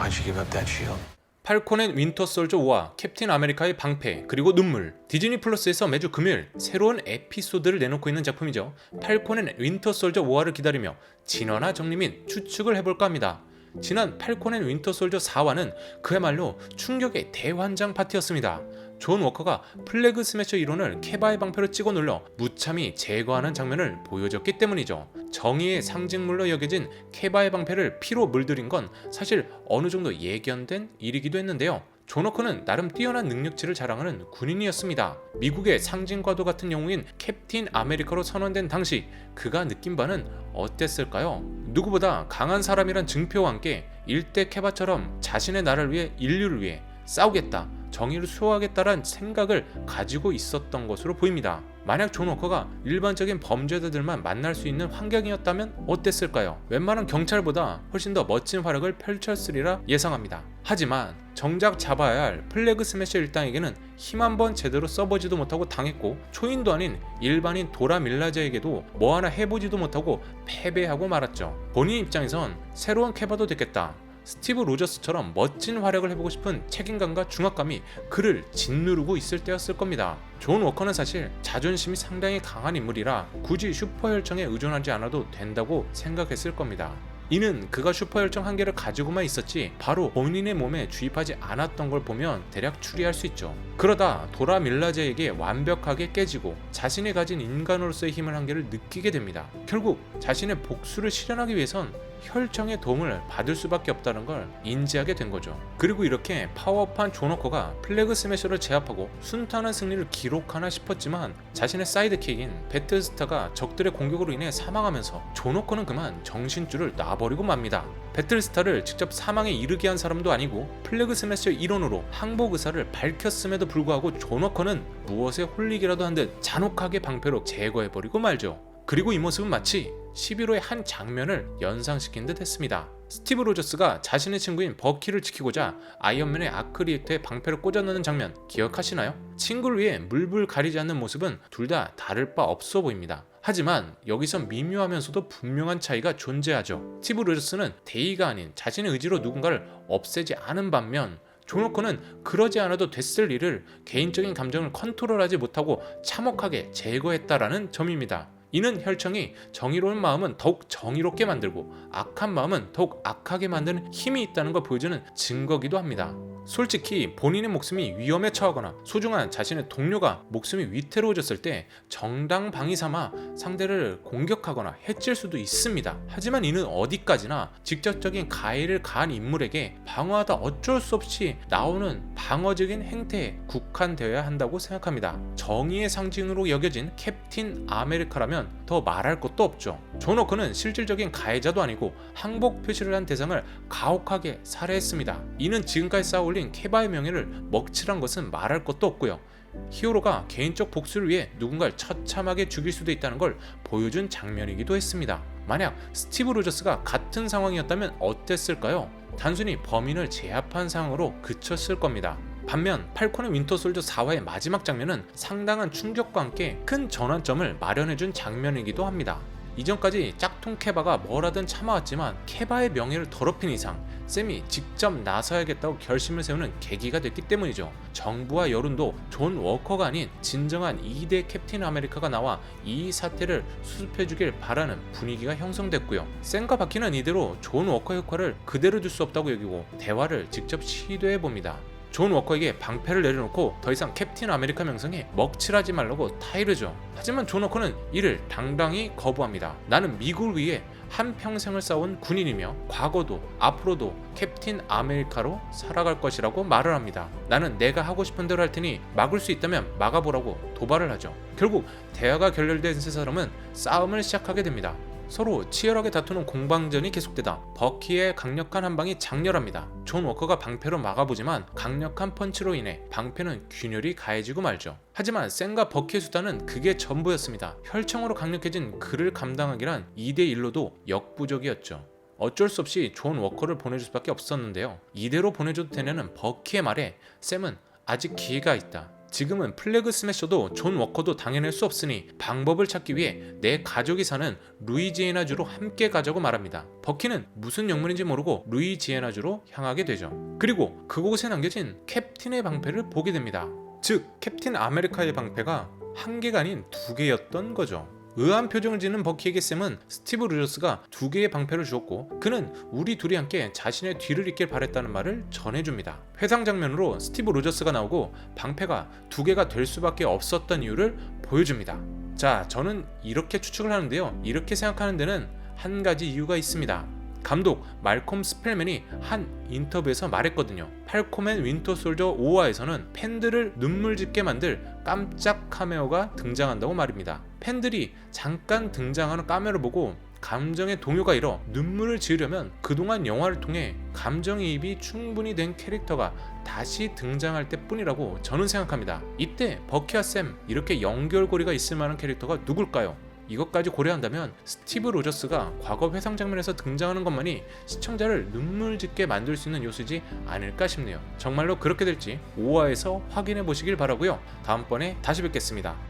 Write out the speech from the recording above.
Why'd you give up that shield? 팔콘 앤 윈터 솔저 5와 캡틴 아메리카의 방패 그리고 눈물 디즈니 플러스에서 매주 금요일 새로운 에피소드를 내놓고 있는 작품이죠 팔콘 앤 윈터 솔저 5화를 기다리며 진화나 정리 및 추측을 해볼까 합니다 지난 팔콘 앤 윈터 솔저 4화는 그야말로 충격의 대환장 파티였습니다 존 워커가 플래그 스매셔 이론을 케바의 방패로 찍어 눌러 무참히 제거하는 장면을 보여줬기 때문이죠. 정의의 상징물로 여겨진 케바의 방패를 피로 물들인 건 사실 어느 정도 예견된 일이기도 했는데요. 존 워커는 나름 뛰어난 능력치를 자랑하는 군인이었습니다. 미국의 상징과도 같은 영웅인 캡틴 아메리카로 선언된 당시 그가 느낀 바는 어땠을까요? 누구보다 강한 사람이란 증표와 함께 일대 케바처럼 자신의 나라를 위해 인류를 위해 싸우겠다. 정의를 수호하겠다란 생각을 가지고 있었던 것으로 보입니다. 만약 존 워커가 일반적인 범죄자들만 만날 수 있는 환경이었다면 어땠을까요? 웬만한 경찰보다 훨씬 더 멋진 활약을 펼쳤으리라 예상합니다. 하지만 정작 잡아야 할 플래그 스매셔 일당에게는 힘 한 번 제대로 써보지도 못하고 당했고 초인도 아닌 일반인 도라 밀라자에게도 뭐 하나 해보지도 못하고 패배하고 말았죠. 본인 입장에선 새로운 캐바도 됐겠다. 스티브 로저스처럼 멋진 활약을 해보고 싶은 책임감과 중압감이 그를 짓누르고 있을 때였을 겁니다. 존 워커는 사실 자존심이 상당히 강한 인물이라 굳이 슈퍼 혈청에 의존하지 않아도 된다고 생각했을 겁니다. 이는 그가 슈퍼 혈청 한 개를 가지고만 있었지 바로 본인의 몸에 주입하지 않았던 걸 보면 대략 추리할 수 있죠. 그러다 도라 밀라제에게 완벽하게 깨지고 자신이 가진 인간으로서의 힘을 한계를 느끼게 됩니다. 결국 자신의 복수를 실현하기 위해선 혈청의 도움을 받을 수밖에 없다는 걸 인지하게 된 거죠. 그리고 이렇게 파워업한 조너커가 플래그 스매셔를 제압하고 순탄한 승리를 기록하나 싶었지만 자신의 사이드킥인 배틀스타가 적들의 공격으로 인해 사망하면서 조너커는 그만 정신줄을 놔버리고 맙니다. 배틀스타를 직접 사망에 이르게 한 사람도 아니고 플래그 스매셔 일원으로 항복 의사를 밝혔음에도 불구하고 조너커는 무엇에 홀리기라도 한 듯 잔혹하게 방패로 제거해버리고 말죠. 그리고 이 모습은 마치 11호의 한 장면을 연상시킨 듯 했습니다. 스티브 로저스가 자신의 친구인 버키를 지키고자 아이언맨의 아크리에트에 방패를 꽂아넣는 장면 기억하시나요? 친구를 위해 물불 가리지 않는 모습은 둘 다 다를 바 없어 보입니다. 하지만 여기서 미묘하면서도 분명한 차이가 존재하죠. 스티브 로저스는 대의가 아닌 자신의 의지로 누군가를 없애지 않은 반면 조노커는 그러지 않아도 됐을 일을 개인적인 감정을 컨트롤하지 못하고 참혹하게 제거했다라는 점입니다. 이는 혈청이 정의로운 마음은 더욱 정의롭게 만들고 악한 마음은 더욱 악하게 만드는 힘이 있다는 걸 보여주는 증거기도 합니다. 솔직히 본인의 목숨이 위험에 처하거나 소중한 자신의 동료가 목숨이 위태로워졌을 때 정당 방위 삼아 상대를 공격하거나 해칠 수도 있습니다. 하지만 이는 어디까지나 직접적인 가해를 가한 인물에게 방어하다 어쩔 수 없이 나오는 방어적인 행태에 국한되어야 한다고 생각합니다. 정의의 상징으로 여겨진 캡틴 아메리카라면 더 말할 것도 없죠. 조너크는 실질적인 가해자도 아니고 항복 표시를 한 대상을 가혹하게 살해했습니다. 이는 지금까지 쌓아올린 케바의 명예를 먹칠한 것은 말할 것도 없고요. 히어로가 개인적 복수를 위해 누군가를 처참하게 죽일 수도 있다는 걸 보여준 장면이기도 했습니다. 만약 스티브 로저스가 같은 상황이었다면 어땠을까요? 단순히 범인을 제압한 상황으로 그쳤을 겁니다. 반면 팔콘의 윈터 솔저 4화의 마지막 장면은 상당한 충격과 함께 큰 전환점을 마련해준 장면이기도 합니다. 이전까지 짝퉁 케바가 뭘 하든 참아왔지만 케바의 명예를 더럽힌 이상 샘이 직접 나서야겠다고 결심을 세우는 계기가 됐기 때문이죠. 정부와 여론도 존 워커가 아닌 진정한 2대 캡틴 아메리카가 나와 이 사태를 수습해주길 바라는 분위기가 형성됐고요. 샘과 바퀴는 이대로 존 워커 역할을 그대로 둘 수 없다고 여기고 대화를 직접 시도해 봅니다. 존 워커에게 방패를 내려놓고 더 이상 캡틴 아메리카 명성에 먹칠하지 말라고 타이르죠. 하지만 존 워커는 이를 당당히 거부합니다. 나는 미국을 위해 한 평생을 싸운 군인이며 과거도 앞으로도 캡틴 아메리카로 살아갈 것이라고 말을 합니다. 나는 내가 하고 싶은 대로 할 테니 막을 수 있다면 막아보라고 도발을 하죠. 결국 대화가 결렬된 세 사람은 싸움을 시작하게 됩니다. 서로 치열하게 다투는 공방전이 계속되다 버키의 강력한 한 방이 장렬합니다. 존 워커가 방패로 막아보지만 강력한 펀치로 인해 방패는 균열이 가해지고 말죠. 하지만 샌과 버키의 수단은 그게 전부였습니다. 혈청으로 강력해진 그를 감당하기란 2대1로도 역부족이었죠. 어쩔 수 없이 존 워커를 보내줄 수밖에 없었는데요. 이대로 보내줘도 되냐는 버키의 말에 샘은 아직 기회가 있다. 지금은 플래그 스매셔도 존 워커도 당해낼 수 없으니 방법을 찾기 위해 내 가족이 사는 루이지애나주로 함께 가자고 말합니다. 버키는 무슨 영문인지 모르고 루이지애나주로 향하게 되죠. 그리고 그곳에 남겨진 캡틴의 방패를 보게 됩니다. 즉 캡틴 아메리카의 방패가 한 개가 아닌 두 개였던 거죠. 의아한 표정을 짓는 버키에게 샘은 스티브 루저스가 두 개의 방패를 주었고 그는 우리 둘이 함께 자신의 뒤를 잇길 바랬다는 말을 전해줍니다. 회상 장면으로 스티브 루저스가 나오고 방패가 두 개가 될 수밖에 없었던 이유를 보여줍니다. 자, 저는 이렇게 추측을 하는데요. 이렇게 생각하는 데는 한 가지 이유가 있습니다. 감독 말콤 스펠맨이 한 인터뷰에서 말했거든요. 팔콤 앤 윈터 솔저 5화에서는 팬들을 눈물 짓게 만들 깜짝 카메오가 등장한다고 말입니다. 팬들이 잠깐 등장하는 카메오를 보고 감정의 동요가 일어 눈물을 지으려면 그동안 영화를 통해 감정이입이 충분히 된 캐릭터가 다시 등장할 때 뿐이라고 저는 생각합니다. 이때 버키와 샘 이렇게 연결고리가 있을 만한 캐릭터가 누굴까요? 이것까지 고려한다면 스티브 로저스가 과거 회상 장면에서 등장하는 것만이 시청자를 눈물 짓게 만들 수 있는 요소지 않을까 싶네요. 정말로 그렇게 될지 5화에서 확인해 보시길 바라고요. 다음번에 다시 뵙겠습니다.